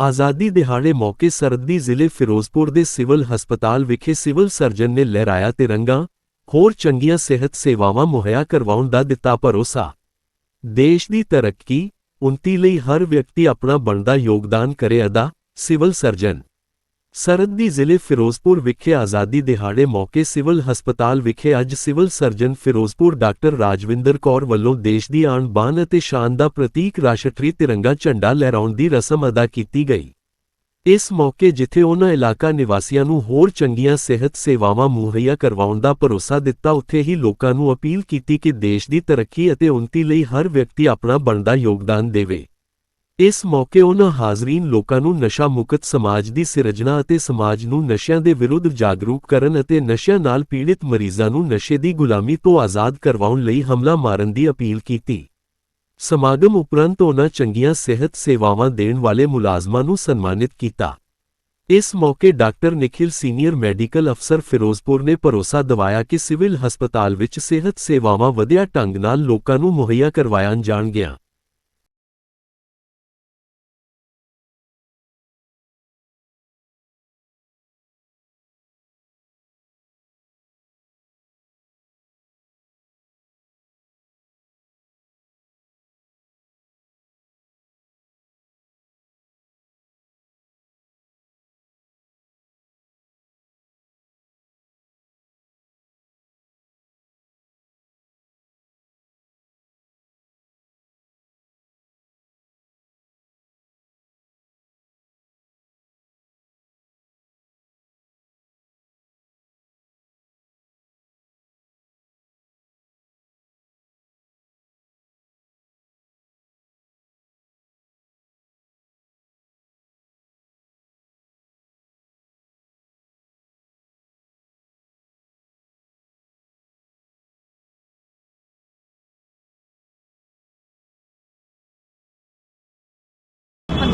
ਆਜ਼ਾਦੀ ਦਿਹਾੜੇ ਮੌਕੇ ਸਰਹੱਦੀ ਜ਼ਿਲ੍ਹੇ ਫਿਰੋਜ਼ਪੁਰ ਦੇ ਸਿਵਲ ਹਸਪਤਾਲ ਵਿਖੇ ਸਿਵਲ ਸਰਜਨ ਨੇ ਲਹਿਰਾਇਆ ਤਿਰੰਗਾ, ਹੋਰ ਚੰਗੀਆਂ ਸਿਹਤ ਸੇਵਾਵਾਂ ਮੁਹੱਈਆ ਕਰਵਾਉਣ ਦਾ ਦਿੱਤਾ ਭਰੋਸਾ। ਦੇਸ਼ ਦੀ ਤਰੱਕੀ, ਉਨਤੀ ਲਈ ਹਰ ਵਿਅਕਤੀ ਆਪਣਾ ਬਣਦਾ ਯੋਗਦਾਨ ਕਰੇ ਅਦਾ, ਸਿਵਲ ਸਰਜਨ। ਸਰਹੱਦੀ ਜ਼ਿਲ੍ਹੇ ਫਿਰੋਜ਼ਪੁਰ ਵਿਖੇ ਆਜ਼ਾਦੀ ਦਿਹਾੜੇ ਮੌਕੇ ਸਿਵਲ ਹਸਪਤਾਲ ਵਿਖੇ ਅੱਜ civil surgeon Ferozepur doctor Rajwinder Kaur ਵੱਲੋਂ ਦੇਸ਼ ਦੀ ਆਣ ਬਾਣ ਅਤੇ ਸ਼ਾਨ ਦਾ ਪ੍ਰਤੀਕ ਰਾਸ਼ਟਰੀ ਤਿਰੰਗਾ ਝੰਡਾ ਲਹਿਰਾਉਣ ਦੀ ਰਸਮ ਅਦਾ ਕੀਤੀ ਗਈ। ਇਸ ਮੌਕੇ ਜਿੱਥੇ ਉਹਨਾਂ ਇਲਾਕਾ ਨਿਵਾਸੀਆਂ ਨੂੰ ਹੋਰ ਚੰਗੀਆਂ ਸਿਹਤ ਸੇਵਾਵਾਂ ਮੁਹੱਈਆ ਕਰਵਾਉਣ ਦਾ ਭਰੋਸਾ ਦਿੱਤਾ, ਉੱਥੇ ਹੀ ਲੋਕਾਂ ਨੂੰ ਅਪੀਲ ਕੀਤੀ ਕਿ ਦੇਸ਼ ਦੀ ਤਰੱਕੀ ਅਤੇ ਉਨਤੀ ਲਈ ਹਰ ਵਿਅਕਤੀ ਆਪਣਾ ਬਣਦਾ ਯੋਗਦਾਨ ਦੇਵੇ। ਇਸ ਮੌਕੇ ਉਹਨਾਂ ਹਾਜ਼ਰੀਨ ਲੋਕਾਂ ਨੂੰ ਨਸ਼ਾ ਮੁਕਤ ਸਮਾਜ ਦੀ ਸਿਰਜਣਾ ਅਤੇ ਸਮਾਜ ਨੂੰ ਨਸ਼ਿਆਂ ਦੇ ਵਿਰੁੱਧ ਜਾਗਰੂਕ ਕਰਨ ਅਤੇ ਨਸ਼ਿਆਂ ਨਾਲ ਪੀੜਿਤ ਮਰੀਜ਼ਾਂ ਨੂੰ ਨਸ਼ੇ ਦੀ ਗੁਲਾਮੀ ਤੋਂ ਆਜ਼ਾਦ ਕਰਵਾਉਣ ਲਈ ਹਮਲਾ ਮਾਰਨ ਦੀ ਅਪੀਲ ਕੀਤੀ। ਸਮਾਗਮ ਉਪਰੰਤ ਉਹਨਾਂ ਚੰਗੀਆਂ ਸਿਹਤ ਸੇਵਾਵਾਂ ਦੇਣ ਵਾਲੇ ਮੁਲਾਜ਼ਮਾਂ ਨੂੰ ਸਨਮਾਨਿਤ ਕੀਤਾ। ਇਸ ਮੌਕੇ ਡਾਕਟਰ ਨikhil ਸੀਨੀਅਰ ਮੈਡੀਕਲ ਅਫਸਰ ਫਿਰੋਜ਼ਪੁਰ ਨੇ ਭਰੋਸਾ ਦਿਵਾਇਆ ਕਿ ਸਿਵਲ ਹਸਪਤਾਲ ਵਿੱਚ ਸਿਹਤ ਸੇਵਾਵਾਂ ਵਧੀਆ ਢੰਗ ਨਾਲ ਲੋਕਾਂ ਨੂੰ ਮੁਹੱਈਆ ਕਰਵਾਈਆਂ ਜਾਣਗੀਆਂ।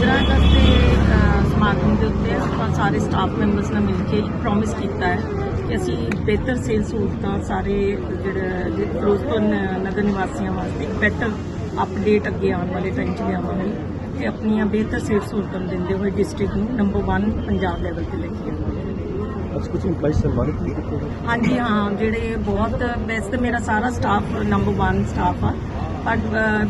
ਪੰਦਰਾਂ ਅਗਸਤ ਦੇ ਸਮਾਗਮ ਦੇ ਉੱਤੇ ਆਪਾਂ ਸਾਰੇ ਸਟਾਫ ਮੈਂਬਰਸ ਨਾਲ ਮਿਲ ਕੇ ਪ੍ਰੋਮਿਸ ਕੀਤਾ ਹੈ ਕਿ ਅਸੀਂ ਬਿਹਤਰ ਸੇਲ ਸਹੂਲਤਾਂ ਸਾਰੇ ਜਿਹੜਾ ਫਿਰੋਜ਼ਪੁਰ ਨਗਰ ਨਿਵਾਸੀਆਂ ਵਾਸਤੇ ਬੈਟਰ ਅਪਡੇਟ ਅੱਗੇ ਆਉਣ ਵਾਲੇ ਟਾਈਮ 'ਚ ਲਿਆਵਾਂਗੇ ਤੇ ਆਪਣੀਆਂ ਬਿਹਤਰ ਸੇਲ ਸਹੂਲਤਾਂ ਦਿੰਦੇ ਹੋਏ ਡਿਸਟ੍ਰਿਕਟ ਨੂੰ ਨੰਬਰ 1 ਪੰਜਾਬ ਲੈਵਲ ਤੇ ਲੈ ਕੇ ਆਵਾਂਗੇ। ਅੱਜ ਕੁਝ ਇੰਪਲਾਈਜ਼ ਸਨਮਾਨਿਤ ਵੀ ਕੀਤੇ ਹਾਂਜੀ ਹਾਂ ਜਿਹੜੇ ਬਹੁਤ ਵੈਸੇ ਤਾਂ ਮੇਰਾ ਸਾਰਾ ਸਟਾਫ ਨੰਬਰ 1 ਸਟਾਫ ਆ। ਬਟ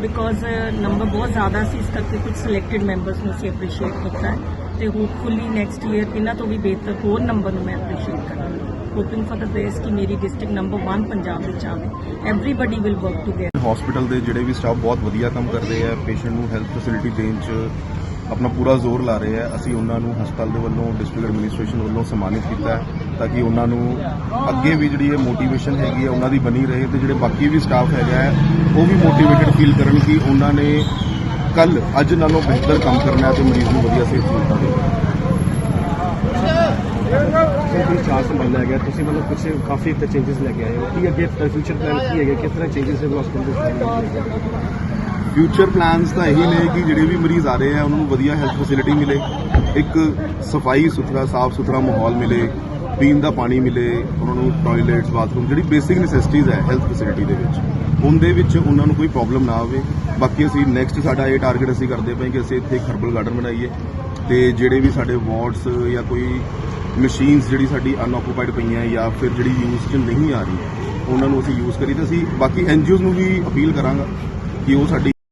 ਬਿਕੋਜ਼ ਨੰਬਰ ਬਹੁਤ ਜ਼ਿਆਦਾ ਸੀ, ਇਸ ਕਰਕੇ ਕੁਝ ਸਿਲੈਕਟਡ ਮੈਂਬਰਸ ਨੂੰ ਅਸੀਂ ਅਪਰੀਸ਼ੀਏਟ ਕੀਤਾ ਹੈ ਤੇ ਹੋਪਫੁਲੀ ਨੈਕਸਟ ਈਅਰ ਇਹਨਾਂ ਤੋਂ ਵੀ ਬਿਹਤਰ ਹੋਰ ਨੰਬਰ ਨੂੰ ਮੈਂ ਅਪਰੀਸ਼ੀਏਟ ਕਰਾਂਗੀ। ਹੋਪਿੰਗ ਫॉर द ਬੈਸਟ ਕਿ ਮੇਰੀ ਡਿਸਟ੍ਰਿਕਟ ਨੰਬਰ 1 ਪੰਜਾਬ ਵਿੱਚ ਆਵੇ। Everybody will work together hospital ਦੇ ਜਿਹੜੇ ਵੀ ਸਟਾਫ ਬਹੁਤ ਵਧੀਆ ਕੰਮ ਕਰਦੇ ਰਹੇ ਆ ਪੇਸ਼ੈਂਟ ਨੂੰ ਹੈਲਥ ਫੈਸਿਲਿਟੀ ਦੇਣ 'ਚ ਆਪਣਾ ਪੂਰਾ ਜ਼ੋਰ ਲਾ ਰਹੇ ਆ। ਅਸੀਂ ਉਹਨਾਂ ਨੂੰ ਹਸਪਤਾਲ ਦੇ ਵੱਲੋਂ ਡਿਸਟ੍ਰਿਕਟ ਐਡਮਿਨਿਸਟ੍ਰੇਸ਼ਨ ਵੱਲੋਂ ਸਨਮਾਨਿਤ ਕੀਤਾ ਹੈ। ਤਾਂ ਕਿ ਉਹਨਾਂ ਨੂੰ ਅੱਗੇ ਵੀ ਜਿਹੜੀ ਇਹ ਮੋਟੀਵੇਸ਼ਨ ਹੈਗੀ ਹੈ ਉਹਨਾਂ ਦੀ ਬਣੀ ਰਹੇ ਤੇ ਜਿਹੜੇ ਬਾਕੀ ਵੀ ਸਟਾਫ ਹੈਗਾ ਹੈ ਉਹ ਵੀ ਮੋਟੀਵੇਟਡ ਫੀਲ ਕਰਨ ਕਿ ਉਹਨਾਂ ਨੇ ਕੱਲ ਅੱਜ ਨਾਲੋਂ ਬਿਹਤਰ ਕੰਮ ਕਰਨਾ ਹੈ ਤੇ ਮਰੀਜ਼ ਨੂੰ ਵਧੀਆ ਸਿਹਤ ਸਹੂਲਤਾਂ ਦੇਣਾ ਵੀ ਚਾਰ ਸੰਭਾਲਿਆ ਗਿਆ ਤੁਸੀਂ ਮਤਲਬ ਕੁਝ ਕਾਫੀ ਇੱਥੇ ਚੇਂਜਸ ਲੈ ਕੇ ਆਏ ਹੋ। ਕੀ ਅੱਗੇ ਫਿਊਚਰ ਪਲਾਨ ਕੀ ਹੈਗੇ? ਕਿਸ ਤਰ੍ਹਾਂ ਚੇਂਜਸ ਹੈ ਹਸਪੀਟਲ ਦੇ ਫਿਊਚਰ ਪਲਾਨਸ ਤਾਂ ਇਹੀ ਨੇ ਕਿ ਜਿਹੜੇ ਵੀ ਮਰੀਜ਼ ਆ ਰਹੇ ਆ ਉਹਨਾਂ ਨੂੰ ਵਧੀਆ ਹੈਲਥ ਫੈਸਿਲਿਟੀ ਮਿਲੇ ਇੱਕ ਸਫ਼ਾਈ ਸੁਥਰਾ ਸਾਫ਼ ਸੁਥਰਾ ਮਾਹੌਲ ਮਿਲੇ ਪੀਣ ਦਾ ਪਾਣੀ ਮਿਲੇ, ਉਹਨਾਂ ਨੂੰ ਟਾਇਲਟਸ ਬਾਥਰੂਮ ਜਿਹੜੀ ਬੇਸਿਕ ਨੈਸੈਸਿਟੀਜ਼ ਹੈ ਹੈਲਥ ਫੈਸਿਲਿਟੀ ਦੇ ਵਿੱਚ। ਉਹਦੇ ਵਿੱਚ ਉਹਨਾਂ ਨੂੰ ਕੋਈ ਪ੍ਰੋਬਲਮ ਨਾ ਆਵੇ। ਬਾਕੀ ਅਸੀਂ ਨੈਕਸਟ ਸਾਡਾ ਇਹ ਟਾਰਗੇਟ ਅਸੀਂ ਕਰਦੇ ਪਏ ਕਿ ਅਸੀਂ ਇੱਥੇ ਇੱਕ ਹਰਬਲ ਗਾਰਡਨ ਬਣਾਈਏ ਤੇ ਜਿਹੜੇ ਵੀ ਸਾਡੇ ਵਾਰਡਸ ਜਾਂ ਕੋਈ ਮਸ਼ੀਨਸ ਜਿਹੜੀ ਸਾਡੀ ਅਨਆਕੂਪਾਈਡ ਪਈਆਂ ਜਾਂ ਫਿਰ ਜਿਹੜੀ ਯੂਜ਼ 'ਚ ਨਹੀਂ ਆ ਰਹੀ, ਉਹਨਾਂ ਨੂੰ ਅਸੀਂ ਯੂਜ਼ ਕਰੀ ਤਾਂ ਅਸੀਂ ਬਾਕੀ ਐਨਜੀਓਜ਼ ਨੂੰ ਵੀ ਅਪੀਲ ਕਰਾਂਗਾ ਕਿ ਉਹ ਸਾਡੀ